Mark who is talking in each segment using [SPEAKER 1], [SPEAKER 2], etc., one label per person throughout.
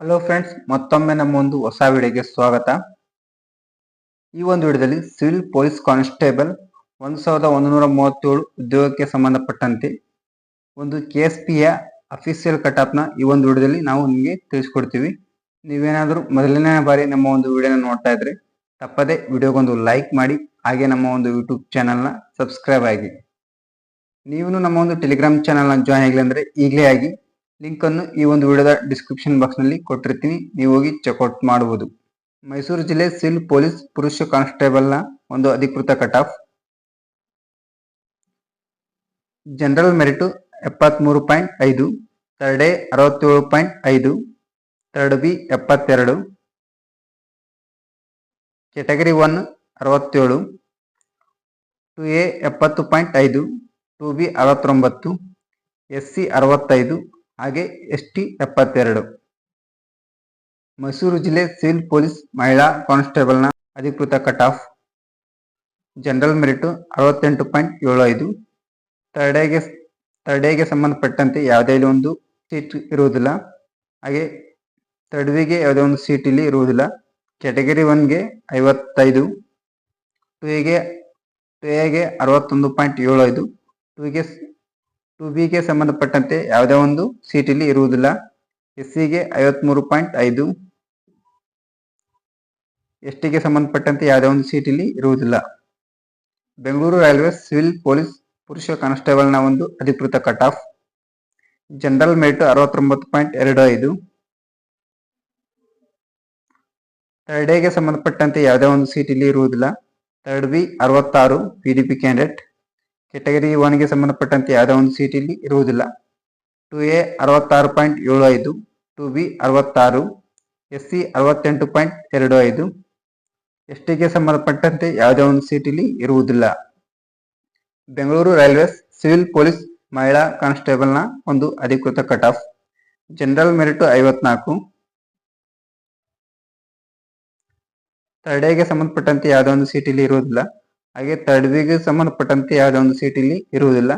[SPEAKER 1] Hello friends ಮತ್ತೊಮ್ಮೆ ನಮ್ಮ ಒಂದು ಹೊಸ ವಿಡಿಯೋಗೆ ಸ್ವಾಗತ. ಈ ಒಂದು ವಿಡಿಯೋದಲ್ಲಿ ಸಿವಿಲ್ ಪೊಲೀಸ್ ಕಾನ್ಸ್ಟೇಬಲ್ ಒಂದು ಸಾವಿರದ ಒಂದುನೂರ ಮೂವತ್ತೇಳು ಉದ್ಯೋಗಕ್ಕೆ ಸಂಬಂಧಪಟ್ಟಂತೆ ಒಂದು ಕೆ ಎಸ್ ಪಿಯ ಅಫಿಷಿಯಲ್ ಕಟಾಪ್ನ ಈ ಒಂದು ವಿಡಿಯೋದಲ್ಲಿ ನಾವು ನಿಮಗೆ ತಿಳಿಸ್ಕೊಡ್ತೀವಿ. ನೀವೇನಾದರೂ ಮೊದಲನೇ ಬಾರಿ ನಮ್ಮ ಒಂದು ವಿಡಿಯೋನ ನೋಡ್ತಾ ಇದ್ರೆ ತಪ್ಪದೆ ವಿಡಿಯೋಗೊಂದು ಲೈಕ್ ಮಾಡಿ, ಹಾಗೆ ನಮ್ಮ ಒಂದು ಯೂಟ್ಯೂಬ್ ಚಾನಲ್ನ ಸಬ್ಸ್ಕ್ರೈಬ್ ಆಗಿ. ನೀವು ನಮ್ಮ ಒಂದು ಟೆಲಿಗ್ರಾಮ್ ಚಾನಲ್ನ ಜಾಯ್ನ್ ಆಗಲಿ ಅಂದರೆ ಈಗಲೇ ಆಗಿ ಲಿಂಕ್ ಅನ್ನು ಈ ಒಂದು ವಿಡಿಯೋದ ಡಿಸ್ಕ್ರಿಪ್ಷನ್ ಬಾಕ್ಸ್ನಲ್ಲಿ ಕೊಟ್ಟಿರ್ತೀನಿ. ನೀವು ಹೋಗಿ ಚೆಕ್ಔಟ್ ಮಾಡಬಹುದು ಮೈಸೂರು ಜಿಲ್ಲೆ ಸಿಲ್ ಪೊಲೀಸ್ ಪುರುಷ ಕಾನ್ಸ್ಟೇಬಲ್ನ ಒಂದು ಅಧಿಕೃತ ಕಟ್ ಆಫ್ ಜನರಲ್ ಮೆರಿಟ್ ಎಪ್ಪತ್ಮೂರು ಪಾಯಿಂಟ್ ಐದು, ಥರ್ಡ್ ಎ ಅರವತ್ತೇಳು ಪಾಯಿಂಟ್ ಐದು, ಥರ್ಡ್ ಬಿ ಎಪ್ಪತ್ತೆರಡು ಕೆಟಗರಿ ಒನ್ ಅರವತ್ತೇಳು, ಟು ಎ ಎಪ್ಪತ್ತು ಪಾಯಿಂಟ್ ಐದು, ಟು ಬಿ ಅರವತ್ತೊಂಬತ್ತು, ಎಸ್ ಸಿ ಅರವತ್ತೈದು ಹಾಗೆ ಎಸ್ ಟಿ ಎಪ್ಪತ್ತೆರಡು. ಮೈಸೂರು ಜಿಲ್ಲೆ ಸಿವಿಲ್ ಪೊಲೀಸ್ ಮಹಿಳಾ ಕಾನ್ಸ್ಟೇಬಲ್ನ ಅಧಿಕೃತ ಕಟ್ ಆಫ್ ಜನರಲ್ ಮೆರಿಟು ಅರವತ್ತೆಂಟು ಪಾಯಿಂಟ್ ಏಳು ಐದು. ತರ್ಡೇಗೆ ತರ್ಡೇಗೆ ಸಂಬಂಧಪಟ್ಟಂತೆ ಯಾವುದೇ ಒಂದು ಸೀಟ್ ಇರುವುದಿಲ್ಲ. ಹಾಗೆ ತರ್ಡ್ ಯಾವುದೇ ಒಂದು ಸೀಟ್ ಇಲ್ಲಿ ಇರುವುದಿಲ್ಲ. ಕ್ಯಾಟಗರಿ ಒನ್ಗೆ ಐವತ್ತೈದು. ಟು ಎಗೆ ಟು ಎಗೆ ಅರವತ್ತೊಂದು ಪಾಯಿಂಟ್ ಏಳು ಐದು. ಟುಗೆ ಟು ಬಿಗೆ ಸಂಬಂಧಪಟ್ಟಂತೆ ಯಾವುದೇ ಒಂದು ಸೀಟ್ ಇಲ್ಲಿ ಇರುವುದಿಲ್ಲ. ಎಸ್ ಸಿಗೆ ಐವತ್ಮೂರು ಪಾಯಿಂಟ್ ಐದು. ಎಸ್ ಟಿಗೆ ಸಂಬಂಧಪಟ್ಟಂತೆ ಯಾವುದೇ ಒಂದು ಸೀಟ್ ಇಲ್ಲಿ ಇರುವುದಿಲ್ಲ. ಬೆಂಗಳೂರು ರೈಲ್ವೆ ಸಿವಿಲ್ ಪೊಲೀಸ್ ಪುರುಷ ಕಾನ್ಸ್ಟೇಬಲ್ನ ಒಂದು ಅಧಿಕೃತ ಕಟ್ ಆಫ್ ಜನರಲ್ ಮೆರಿಟ್ ಅರವತ್ತೊಂಬತ್ತು ಪಾಯಿಂಟ್ ಎರಡು ಐದು. ಥರ್ಡ್ ಎಗೆ ಸಂಬಂಧಪಟ್ಟಂತೆ ಯಾವುದೇ ಒಂದು ಸೀಟ್ ಇಲ್ಲಿ ಇರುವುದಿಲ್ಲ. ಥರ್ಡ್ ಬಿ ಅರವತ್ತಾರು P D P candidate category ಒನ್ಗೆ ಸಂಬಂಧಪಟ್ಟಂತೆ ಯಾವುದೇ ಒಂದು ಸೀಟ್ ಇಲ್ಲಿ ಇರುವುದಿಲ್ಲ. ಟು ಎ ಅರವತ್ತಾರು ಪಾಯಿಂಟ್ ಏಳು ಐದು ಟು ಬಿ ಅರವತ್ತಾರು ಎಸ್ ಸಿ ಅರವತ್ತೆಂಟು ಪಾಯಿಂಟ್ ಎರಡು ಐದು ಎಸ್ ಟಿಗೆ ಸಂಬಂಧಪಟ್ಟಂತೆ ಯಾವುದೇ ಒಂದು ಸೀಟ್ ಇಲ್ಲಿ ಇರುವುದಿಲ್ಲ. ಬೆಂಗಳೂರು ರೈಲ್ವೇಸ್ ಸಿವಿಲ್ ಪೊಲೀಸ್ ಮಹಿಳಾ ಕಾನ್ಸ್ಟೇಬಲ್ನ ಒಂದು ಅಧಿಕೃತ ಕಟ್ ಆಫ್ ಜನರಲ್ ಮೆರಿಟ್ ಐವತ್ನಾಲ್ಕು. ತರ್ಡೇಗೆ ಸಂಬಂಧಪಟ್ಟಂತೆ ಯಾವುದೇ ಒಂದು ಸೀಟ್ ಇಲ್ಲಿ ಇರುವುದಿಲ್ಲ. ಹಾಗೆ ಥರ್ಡ್ ಬಿಗೆ ಸಂಬಂಧಪಟ್ಟಂತೆ ಯಾವುದೇ ಒಂದು ಸೀಟ್ ಇಲ್ಲಿ ಇರುವುದಿಲ್ಲ.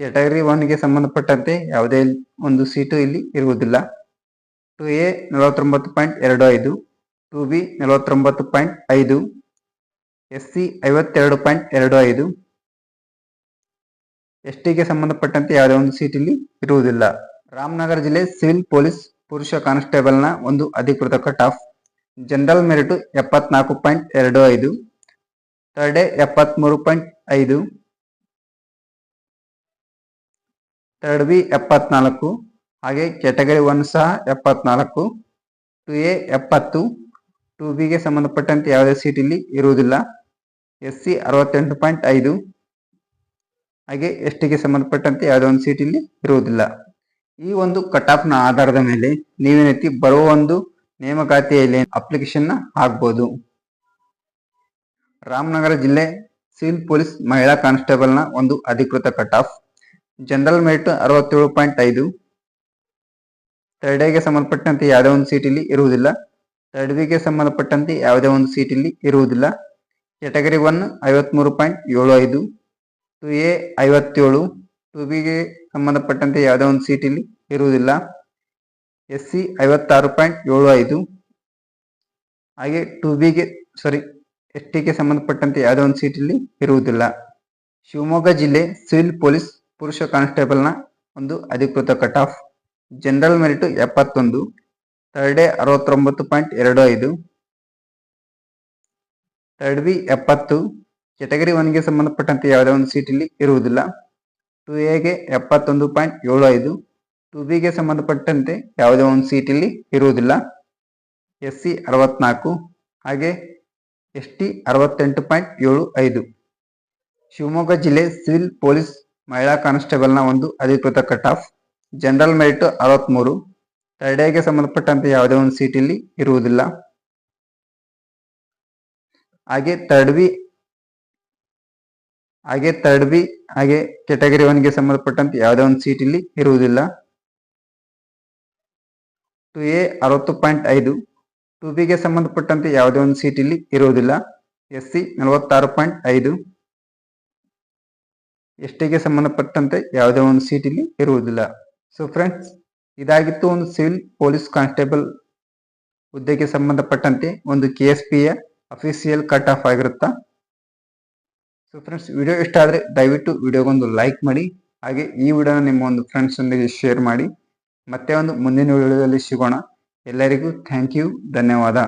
[SPEAKER 1] ಕ್ಯಾಟಗರಿ ಒನ್ಗೆ ಸಂಬಂಧಪಟ್ಟಂತೆ ಯಾವುದೇ ಒಂದು ಸೀಟು ಇಲ್ಲಿ ಇರುವುದಿಲ್ಲ. ಟು ಎ ನಲವತ್ತೊಂಬತ್ತು ಪಾಯಿಂಟ್ ಎರಡು ಐದು ಟು ಬಿ ನಲವತ್ತೊಂಬತ್ತು ಪಾಯಿಂಟ್ ಐದು ಎಸ್ ಸಿ ಐವತ್ತೆರಡು ಪಾಯಿಂಟ್ ಎರಡು ಐದು ಎಸ್ ಟಿಗೆ ಸಂಬಂಧಪಟ್ಟಂತೆ ಯಾವುದೇ ಒಂದು ಸೀಟ್ ಇಲ್ಲಿ ಇರುವುದಿಲ್ಲ. ರಾಮನಗರ ಜಿಲ್ಲೆ ಸಿವಿಲ್ ಪೊಲೀಸ್ ಪುರುಷ ಕಾನ್ಸ್ಟೇಬಲ್ನ ಒಂದು ಅಧಿಕೃತ ಕಟ್ ಆಫ್ ಜನರಲ್ ಮೆರಿಟು ಎಪ್ಪತ್ನಾಲ್ಕು ಪಾಯಿಂಟ್ ಎರಡು ಐದು ಥರ್ಡ್ ಡೇ ಎಪ್ಪತ್ಮೂರು ಪಾಯಿಂಟ್ ಐದು. ಥರ್ಡ್ ಬಿ ಎಪ್ಪತ್ನಾಲ್ಕು, ಹಾಗೆ ಕ್ಯಾಟಗರಿ ಒನ್ ಸಹ ಎಪ್ಪತ್ನಾಲ್ಕು ಟು ಎ ಎಪ್ಪತ್ತು ಟು ಬಿಗೆ ಸಂಬಂಧಪಟ್ಟಂತೆ ಯಾವುದೇ ಸೀಟ್ ಇಲ್ಲಿ ಇರುವುದಿಲ್ಲ. ಎಸ್ ಸಿ ಅರವತ್ತೆಂಟು ಪಾಯಿಂಟ್ ಐದು, ಹಾಗೆ ಎಸ್ ಟಿಗೆ ಸಂಬಂಧಪಟ್ಟಂತೆ ಯಾವುದೇ ಒಂದು ಸೀಟ್ ಇಲ್ಲಿ ಇರುವುದಿಲ್ಲ. ಈ ಒಂದು ಕಟ್ ಆಫ್ನ ಆಧಾರದ ಮೇಲೆ ನೀವೇನೈತಿ ಬರುವ ಒಂದು ನೇಮಕಾತಿಯಲ್ಲಿ ಅಪ್ಲಿಕೇಶನ್ ಹಾಕ್ಬೋದು. ರಾಮನಗರ ಜಿಲ್ಲೆ ಸಿವಿಲ್ ಪೊಲೀಸ್ ಮಹಿಳಾ ಕಾನ್ಸ್ಟೇಬಲ್ನ ಒಂದು ಅಧಿಕೃತ ಕಟ್ ಆಫ್ ಜನರಲ್ ಮೆರಿಟ್ ಅರವತ್ತೇಳು ಪಾಯಿಂಟ್ ಐದು. ಥರ್ಡ್ ಎಗೆ ಸಂಬಂಧಪಟ್ಟಂತೆ ಯಾವುದೇ ಒಂದು ಸೀಟ್ ಇರುವುದಿಲ್ಲ. ಥರ್ಡ್ ಬಿಗೆ ಸಂಬಂಧಪಟ್ಟಂತೆ ಯಾವುದೇ ಒಂದು ಸೀಟ್ ಇರುವುದಿಲ್ಲ. ಕ್ಯಾಟಗರಿ ಒನ್ ಐವತ್ಮೂರು ಪಾಯಿಂಟ್ ಏಳು ಐದು. ಟು ಎ ಐವತ್ತೇಳು. ಟು ಬಿಗೆ ಸಂಬಂಧಪಟ್ಟಂತೆ ಯಾವುದೇ ಒಂದು ಸೀಟ್ ಇರುವುದಿಲ್ಲ. ಎಸ್ ಸಿ ಐವತ್ತಾರು ಪಾಯಿಂಟ್ ಏಳು ಐದು. ಹಾಗೆ ಟು ಬಿಗೆ ಸಾರಿ ಎಸ್ ಟಿಗೆ ಸಂಬಂಧಪಟ್ಟಂತೆ ಯಾವುದೇ ಒಂದು ಸೀಟಲ್ಲಿ ಇರುವುದಿಲ್ಲ. ಶಿವಮೊಗ್ಗ ಜಿಲ್ಲೆ ಸಿವಿಲ್ ಪೊಲೀಸ್ ಪುರುಷ ಕಾನ್ಸ್ಟೇಬಲ್ನ ಒಂದು ಅಧಿಕೃತ ಕಟ್ ಆಫ್ ಜನರಲ್ ಮೆರಿಟ್ ಎಪ್ಪತ್ತೊಂದು. ಥರ್ಡ್ ಡೇ ಅರವತ್ತೊಂಬತ್ತು ಪಾಯಿಂಟ್ ಎರಡು ಐದು. ಥರ್ಡ್ ಬಿ ಎಪ್ಪತ್ತು. ಕೆಟಗರಿ ಒನ್ಗೆ ಸಂಬಂಧಪಟ್ಟಂತೆ ಯಾವುದೇ ಒಂದು ಸೀಟಲ್ಲಿ ಇರುವುದಿಲ್ಲ. ಟು ಎಗೆ ಎಪ್ಪತ್ತೊಂದು ಪಾಯಿಂಟ್ ಏಳು ಐದು. ಟು ಬಿಗೆ ಸಂಬಂಧಪಟ್ಟಂತೆ ಯಾವುದೇ ಒಂದು ಸೀಟಲ್ಲಿ ಇರುವುದಿಲ್ಲ. ಎಸ್ ಸಿ ಅರವತ್ನಾಲ್ಕು. ಹಾಗೆ ಎಸ್ ಟಿ ಅರವತ್ತೆಂಟು ಪಾಯಿಂಟ್ ಏಳು ಐದು. ಶಿವಮೊಗ್ಗ ಜಿಲ್ಲೆ ಸಿವಿಲ್ ಪೊಲೀಸ್ ಮಹಿಳಾ ಕಾನ್ಸ್ಟೇಬಲ್ನ ಒಂದು ಅಧಿಕೃತ ಕಟ್ ಆಫ್ ಜನರಲ್ ಮೆರಿಟ್ ಅರವತ್ತ್ಮೂರು ಎಗೆ ಸಂಬಂಧಪಟ್ಟಂತೆ ಯಾವುದೇ ಒಂದು ಸೀಟ್ ಇಲ್ಲಿ ಇರುವುದಿಲ್ಲ. ಹಾಗೆ ತರ್ಡ್ ಬಿ ಹಾಗೆ ತರ್ಡ್ ಬಿ ಹಾಗೆ ಕೆಟಗರಿ ಒನ್ಗೆ ಸಂಬಂಧಪಟ್ಟಂತೆ ಯಾವುದೇ ಒಂದು ಸೀಟ್ ಇಲ್ಲಿ ಇರುವುದಿಲ್ಲ. ಟು ಎ ಅರವತ್ತು ಪಾಯಿಂಟ್ ಐದು. ಟು ಬಿಗೆ ಸಂಬಂಧಪಟ್ಟಂತೆ ಯಾವುದೇ ಒಂದು ಸೀಟ್ ಇಲ್ಲಿ ಇರುವುದಿಲ್ಲ. ಎಸ್ ಸಿ ನಲವತ್ತಾರು ಪಾಯಿಂಟ್ ಐದು. ಎಸ್ ಟಿಗೆ ಸಂಬಂಧಪಟ್ಟಂತೆ ಯಾವುದೇ ಒಂದು ಸೀಟ್ ಇಲ್ಲಿ ಇರುವುದಿಲ್ಲ. ಸೊ ಫ್ರೆಂಡ್ಸ್ ಇದಾಗಿತ್ತು ಒಂದು ಸಿವಿಲ್ ಪೊಲೀಸ್ ಕಾನ್ಸ್ಟೇಬಲ್ ಹುದ್ದೆಗೆ ಸಂಬಂಧಪಟ್ಟಂತೆ ಒಂದು ಕೆ ಎಸ್ ಪಿಯ ಅಫಿಸಿಯಲ್ ಕಟ್ ಆಫ್ ಆಗಿರುತ್ತಾ? ಸೊ ಫ್ರೆಂಡ್ಸ್ ವಿಡಿಯೋ ಇಷ್ಟ ಆದರೆ ದಯವಿಟ್ಟು ವಿಡಿಯೋಗೊಂದು ಲೈಕ್ ಮಾಡಿ, ಹಾಗೆ ಈ ವಿಡಿಯೋನ ನಿಮ್ಮ ಒಂದು ಫ್ರೆಂಡ್ಸ್ ಒಂದಿಗೆ ಶೇರ್ ಮಾಡಿ. ಮತ್ತೆ ಒಂದು ಮುಂದಿನ ವಿಡಿಯೋದಲ್ಲಿ ಸಿಗೋಣ. ಎಲ್ಲರಿಗೂ ಥ್ಯಾಂಕ್ ಯು ಧನ್ಯವಾದ.